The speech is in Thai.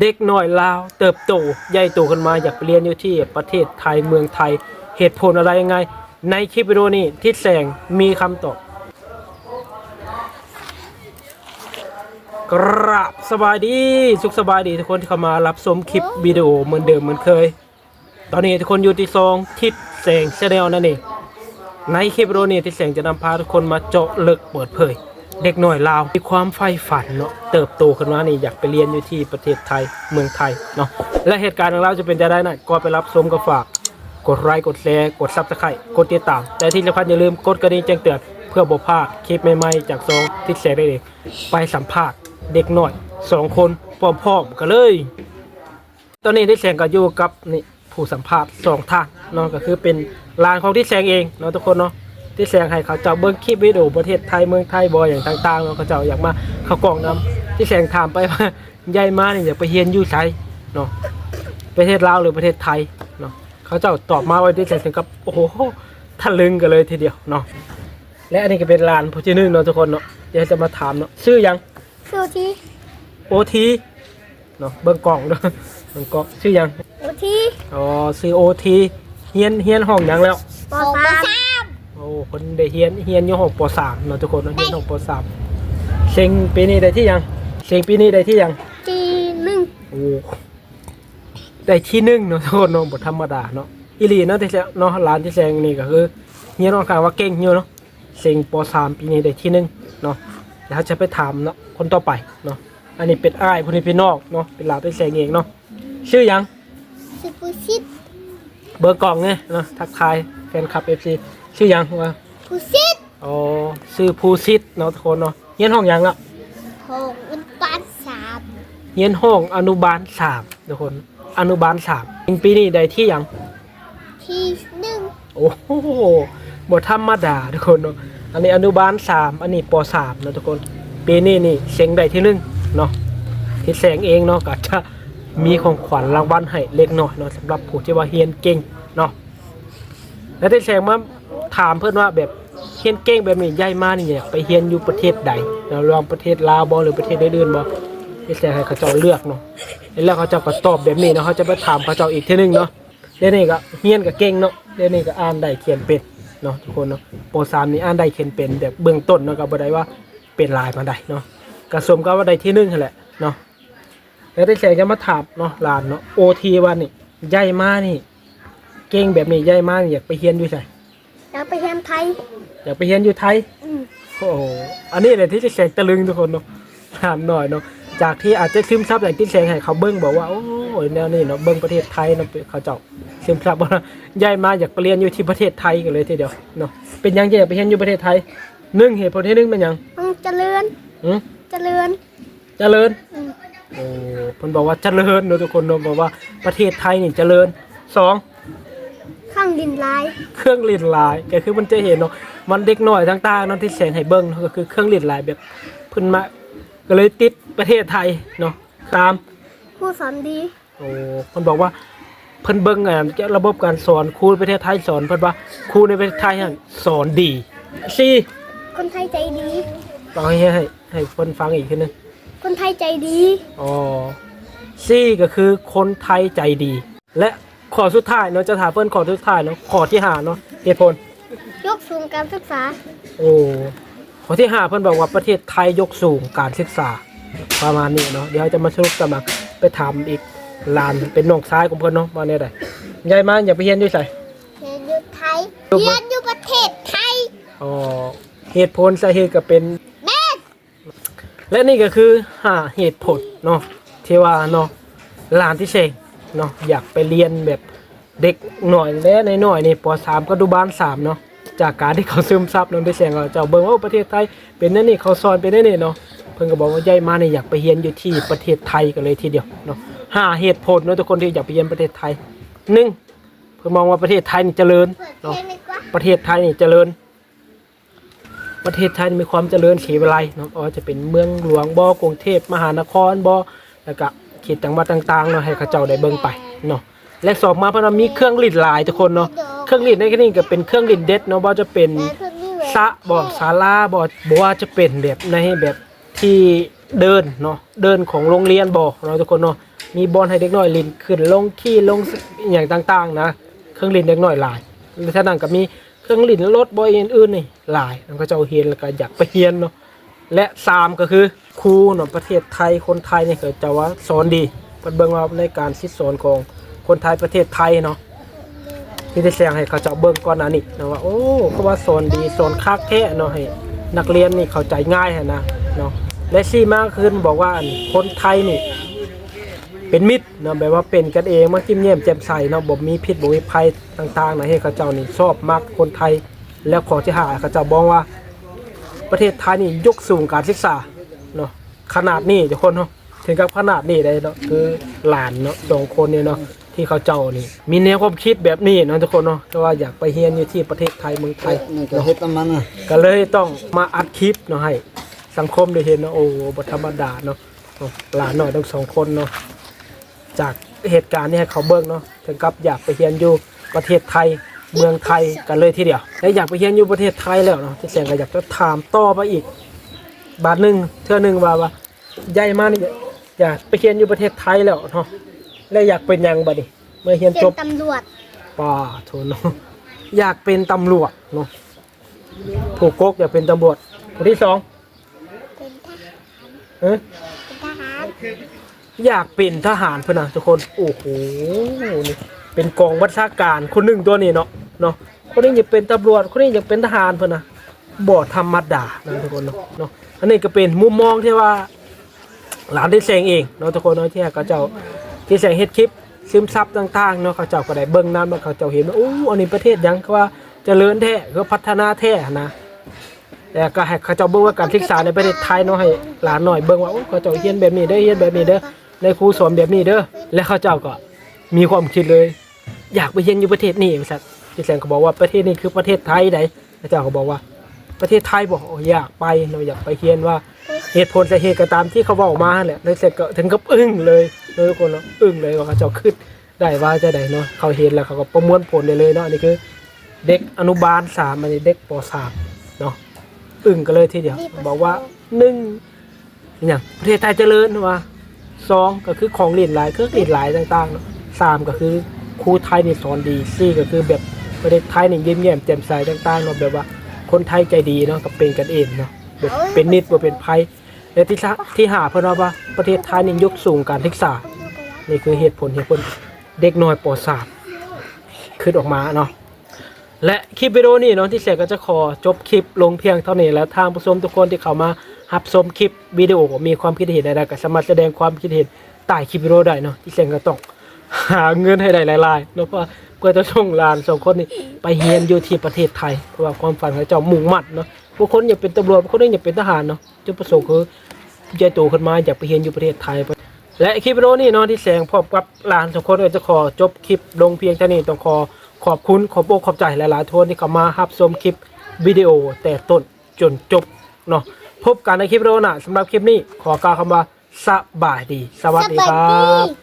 เด็กน้อยลาว เติบโตใหญ่โตขึ้นมาอยากเรียนอยู่ที่ประเทศไทยเมืองไทย เหตุผลอะไรยังไง ในคลิปวิดีโอนี้ทิศแสงมีคำตอบกราบสบายดีสุขสบายดีทุกคนที่เข้ามารับชมคลิปวิดีโอเหมือนเดิมเหมือนเคย ตอนนี้ทุกคนอยู่ที่ซองทิศแสงชาแนลนั่นเองในคลิปวิดีโอนี้ทิศแสงจะนำพาทุกคนมาเจาะลึกเปิดเผย เด็กหน่อยลาวมีความใฝ่ฝันเนาะเติบโตขึ้นมานี่อยากไปเรียนอยู่ที่ประเทศไทยเมืองไทยเนาะและเหตุการณ์ของเราจะเป็นจะได้นะก็ไปรับชมกับฝากกดไลค์กดแชร์กดซับสไครต์กดติดตามแต่ที่สำคัญอย่าลืมกดกระดิ่งแจ้งเตือนเพื่อบ่พลาดคลิปใหม่ๆจากซองทิศแสงได้เลยไปสัมภาษณ์เด็กหน่อยสองคนพร้อมๆกันเลย ตอนนี้ทิศแสงก็อยู่กับนี่ผู้สัมภาษณ์สองท่านเนาะก็คือเป็นลานของทิศแสงเองเนาะทุกคนเนาะ ทิศแสงให้เขาเจ้าเบิ้งคลิปวิดีโอประเทศไทยเมืองไทยบอยอย่างต่างๆเนาะเขาเจ้าอยากมาเข้ากล่องนํทิศแสงถามไปว่ายายมาเนี่ยอยากไปเรียนอยู่ไสเนาะประเทศลาวหรือประเทศไทยเนาะเขาเจ้าตอบมาไว้ทิศแสงถึงกับโอ้โหทะลึงกันเลยทีเดียวเนาะและอันนี้ก็เป็นลานผู้ที่หนึ่งเนาะทุกคนเนาะเดี๋ยวจะมาถามเนาะชื่อหยังสูทีโอทีเนาะเบิ่งกล่องเด้อเบิ่งกล่องชื่อหยังสูทีอ๋อซื้อโอทีเฮียนเฮียนห้องหยังแล้วปอสามโอ้ คนได้เฮียนเฮียนอยู่ห้องปสามเนาะทุกคนเนาะเฮียนห้องปสามเซ็งปีนี้ได้ที่หยังเซ็งปีนี้ได้ที่หยังจีหนึ่งโอ้ได้ที่หนึ่งเนาะทุกคนเนาะบ่ธรรมดาเนาะอีหลีเนาะที่แซงเนาะร้านที่แซงนี่ก็คือเฮียนค่อนข้างว่าเก่งอยู่เนาะเซ็งปสามปีนี้ได้ที่หนึ่งเนาะเดี๋ยวเราจะไปถามเนาะคนต่อไปเนาะอันนี้เป็นอ้ายผู้นี้เป็นนอกเนาะเป็นหลานที่แซงเองเนาะชื่อหยังสิบซิดเบอร์กล่องไงเนาะทักทายแฟนคลับเอฟซี ชื่อหยังวะผู้ซิดอ๋อชื่อภูซิดเนาะทุกคนเนาะเฮียนห้องหยังละหกอุนปันสามเฮียนห้องอนุบาลสามทุกคน อนุบาลสามปีนี้ได้ที่หยัง ที่หนึ่งโอ้โหบทธรรมดาทุกคนเนาะ อันนี้อนุบาลสามอันนี้ปสามเนาะทุกคน ปีนี้นี่เสียงได้ที่หนึ่งเนาะที่แสงเองเนาะก็จะมีของขวัญรางวัลให้เล็กน้อยเนาะสำหรับผู้ที่ว่าเฮียนเก่งเนาะ แล้วที่แสงมา ถามเพื่อนว่าแบบเฮียนเก่งแบบนี้ย้ายมานี่อยากไปเฮียนอยู่ประเทศใดเนาลองประเทศลาวบ่หรือประเทศอื่นบ่ที่แสงให้เขาเจ้าเลือกเนาะแล้วเขาเจ้าก็ตอบแบบนี้เนาะเขาจะไปถามเขาเจ้าอีกทีหนึงเนาะเดี๋ยวนี้ก็เฮียนก็เก่งเนาะเดี๋ยวนี้ก็อ่านได้เขียนเป็นเนาะทุกคนเนาะโปรสามนี่อ่านได้เขียนเป็นแบบเบื้องต้นเนาะก็บ่ได้ว่าเป็นลายมาได้เนาะกระสมก็ว่าได้ที่หนึ่งแหละเนาะแล้วได้แสงจะมาถามเนาะลานเนาะโอทีว่านี่ใหญ่มานี่ เก่งแบบนี้ใหญ่มานี่อยากไปเฮียนอยู่ไสแล้วไปเรียนไทย อยากไปเฮียนอยู่ไทยอืม โอ้โหอันนี้แหละที่จะแสงตะลึงทุกคนเนาะถามหน่อยเนาะจากที่อาจจะซึมซับอย่างที่แสงให้เขาเบิ้งบอกว่าโอ้ยแนวนี้เนาะเบิ้งประเทศไทยเนาะเขาเจ้าซึมซับว่าย้ายมาอยากไปเรียนอยู่ที่ประเทศไทยกันเลยทีเดียวเนาะเป็นหยังจะอยากไปเรียนอยู่ประเทศไทยหนึ่งเหตุผลที่หนึ่งเป็นหยังต้องเจริญอืมเจริญเจริญ อืมโอ้เพิ่นบอกว่าเจริญเนาะทุกคนเนาะบอกว่าประเทศไทยนี่เจริญสอง ข้างดินลายเครื่องเล่นลายก็คือมันจะเห็นเนาะมันเด็กน้อยต่างๆเนาะที่แสงให้เบิ้งเนาะก็คือเครื่องเล่นลายแบบเพิ่นมาก็เลยติดประเทศไทยเนาะตามผู้สอนดีโอ้เพิ่นบอกว่าเพิ่นเบิ่งอะระบบการสอนครูในประเทศไทยสอนเพิ่นว่าครูในประเทศไทยนั่นสอนดีสี่คนไทยใจดี ลองให้ให้ให้เพิ่นฟังอีกทีนึงคนไทยใจดีอ๋อสี่ก็คือคนไทยใจดี และ ข้อสุดท้ายเนาะจะถามเพิ่นข้อสุดท้ายเนาะข้อที่ห้าเนาะเหตุผลยกสูงการศึกษา โอ้ข้อที่ห้าเพิ่นบอกว่าประเทศไทยยกสูงการศึกษาประมาณนี้เนาะเดี๋ยวจะมาสรุปกันมาไปถามอีกลานเป็นน้องชายของเพิ่นเนาะว่าแนวใดยายมาอย่าไปเรียนด้วยใส่เรียนอยู่ไทยยกมาเรียนอยู่ประเทศไทยอ๋อเหตุผลสาเหตุก็เป็นแม่และนี่ก็คือหาเหตุผลเนาะที่ว่าเนาะหลานที่เชง เนาะอยากไปเรียนแบบเด็กหน่อยและในหน่อยๆนี่ปสามก็ดูบ้านสามเนาะจากการที่เขาซึมซับเนาะที่เชงเราจะเบิ่งว่าประเทศไทยเป็นนั่นนี่เขาสอนเป็นนั่นนี่เนาะเพิ่นก็บอกว่าย้ายมาเนี่ยอยากไปเรียนอยู่ที่ประเทศไทยกันเลยทีเดียวเนาะหาเหตุผลเนาะทุกคนที่อยากไปเรียนประเทศไทยหนึ่งเพิ่นมองว่าประเทศไทยนี่เจริญเปิดเพลเนาะงดีกว่าประเทศไทยนี่เจริญ ประเทศไทยมีความเจริญเฉวิไลเนาะอ๋อจะเป็นเมืองหลวงบ่กรุงเทพมหานครบ่แล้วก็ เขตจังหวัดต่างๆเนาะให้เขาเจ้าได้เบิ่งไปเนาะและสอบมาเพราะว่ามีเครื่องลิ้นหลายทุกคนเนาะเครื่องลิ้นในที่นี้ก็เป็นเครื่องลิ้นเด็ดเนาะบ่จะเป็นสะบ่ศาลาบ่บ่ว่าจะเป็นแบบในแบบที่เดินเนาะเดินของโรงเรียนบ่เนาะทุกคนเนาะมีบอลให้เด็กน้อยลินขึ้นลงขี่ลงอย่างต่างๆนะเครื่องลินเด็กน้อยหลายแล้วฉะนั้นก็มีเครื่องลินรถบอยอื่นๆนี่หลายมันก็จะเอาเฮียนแล้วก็อยากไปเฮียนเนาะ และสามก็คือครูเนาะประเทศไทยคนไทยเนี่ยก็จะว่าสอนดีเพิ่นเบิ่งว่าในการสิสอนของคนไทยประเทศไทยเนาะที่ได้แสดงให้เขาเจ้าเบิ่งก่อนหน้านี้นะว่าโอ้เขาว่าสอนดีสอนคักแท้เนาะให้นักเรียนนี่เข้าใจง่ายหั้นนะเนาะและซี่มากขึ้นบอกว่าคนไทยนี่เป็นมิตรเนาะแบบว่าเป็นกันเองมาจิ้มเยี่ยมแจ่มใสเนาะบ่มีพิษบ่มีภัยต่างๆนะให้เขาเจ้านี่ชอบมักคนไทย แล้วขอที่หาเขาเจ้าบอกว่า ประเทศไทยนี่ยกสูงการศึกษาเนาะขนาดนี้ทุกคนเนาะถึงกับขนาดนี้ได้เนาะคือหลานเนาะสองคนเนี่ยเนาะที่เขาเจ้านี่ มีแนวความคิดแบบนี้เนาะทุกคนเนาะแต่ว่าอยากไปเรียนอยู่ที่ประเทศไทยเมืองไทยนี่ก็เฮ็ดน้ำมันอะก็เลยต้องมาอัดคลิปเนาะให้สังคมได้เห็นเนาะโอ้บธรรมดาเนาะหลานหน่อยทั้งสองคนเนาะจากเหตุการณ์นี้ให้เขาเบิ่งเนาะถึงกับอยากไปเรียนอยู่ประเทศไทย เมืองไทยกันเลยทีเดียวและอยากไปเรียนอยู่ประเทศไทยแล้วเนาะที่เสียงก็อยากจะถามต่อไปอีก บาทหนึ่งเท่าหนึ่งว่าว่าใหญ่มากนี่อยากไปเรียนอยู่ประเทศไทยแล้วเนาะและอยากเป็นหยังบัดนี้เมื่อเรียนเป็จนบตำรวจป่าโทนเนาะอยากเป็นตำรวจเนาะผูกกกอยากเป็นตำรวจคนที่สองเป็นทหารเอ๊ะเป็นทหารอยากเป็นทหารเพื่อนนะทุกคน โอ้โหนี่เป็นกองบัญชาการคนหนึ่งตัวนี้เนาะ เนาะคนนี้อยากเป็นตำรวจคนนี้อยากเป็นทหารเพื่อนนะบ่ธรรมดานะทุกคนเนาะเนาะอันนี้ก็เป็นมุมมองที่ว่าหลานได้แสงเองเนาะทุกคนเนาะที่เขาเจ้าที่แสงเฮ็ดคลิปซึมซับต่างๆเนาะเขาเจ้าก็ได้เบิ่งนั้นว่าเขาเจ้าเห็นว่าโอ้อันนี้ประเทศยังเขาว่าเจริญแท้คือพัฒนาแท้นะแต่ก็ให้เขาเจ้าเบิ่งว่าการศึกษาในประเทศไทยเนาะให้หลานหน่อยเบิ่งว่าโอ้เขาเจ้าเรียนแบบนี้เด้อเรียนแบบนี้เด้อในครูสอนแบบนี้เด้อและเขาเจ้าก็มีความคิดเลย อยากไปเรียนอยู่ประเทศนี้ว่าซั่ นที่แสงก็บอกว่าประเทศนี้คือประเทศไทยใดเขาเจ้าก็บอกว่า ประเทศไทยบอกโอ้อยากไปเราอยากไปเรียนว่า เหตุผลสาเหตุก็ตามที่เขาบอกมาแหละแล้วเสร็จก็ถึงกับอึ้งเลยเลยทุกคนเนาะอึ้งเลยว่าเขาเจะขึ้นได้ว่าจะได้เนาะเขาเห็นแล้วเขาก็ประมวลผลได้เลยเนาะอันนี้คือเด็กอนุบาลสามอันนี้เด็กปสามเนาะอึ้งกันเลยทีเดียวบอกว่าหนึ่งอย่างประเทศไทยเจริญว่าสองก็คือของเล่นหลายเครื่องเล่นหลายต่างๆเนาะสามก็คือครูไทยนี่สอนดีสี่ก็คือแบบ ประเทศไทยนี่ยิ้มแย้มแจ่มใสต่างๆเนาะแบบว่าคนไทยใจดีเนาะกับเป็นกันเองเนาะแบบเป็นมิตรบ่เป็นภัยและที่สะที่หาเพื่อนว่าว่าประเทศไทยนี่ยกสูงการศึกษา นี่คือเหตุผลเหตุผลเด็กน้อยป .3 ขึ้นออกมาเนาะและคลิปวิดีโอนี้เนาะที่เสกก็จะขอจบคลิปลงเพียงเท่านี้แล้วทางผู้ชมทุกคนที่เข้ามารับชมคลิปวิดีโอมีความคิดเห็นใดๆก็สามารถแสดงความคิดเห็นใต้คลิปวิดีโอได้เนาะที่เสกก็ต้องหาเงินให้ได้หลายๆเนาะเพราะว่าเพื่อจะส่งหลานสองคนนี้ไปเรียนอยู่ที่ประเทศไทยเพราะว่าความฝันของเจ้ามุ่งมั่นเนาะบางคนอยากเป็นตำรวจบางคนอยากเป็นทหารเนาะจุดประสงค์คือใหญ่โตขึ้นมาอยากไปเรียนอยู่ประเทศไทย และคลิปวิดีโอนี้เนาะที่แสงพบกับหลานสองคนก็จะขอจบคลิปลงเพียงเท่านี้ต้องขอขอบคุณขอบอกขอบใจหลายๆทุกคนที่เข้ามารับชมคลิปวิดีโอแต่ต้นจนจบเนาะพบกันในคลิปวิดีโอหน้าสำหรับคลิปนี้ขอกล่าวคำว่าสบายดี สวัสดีครับ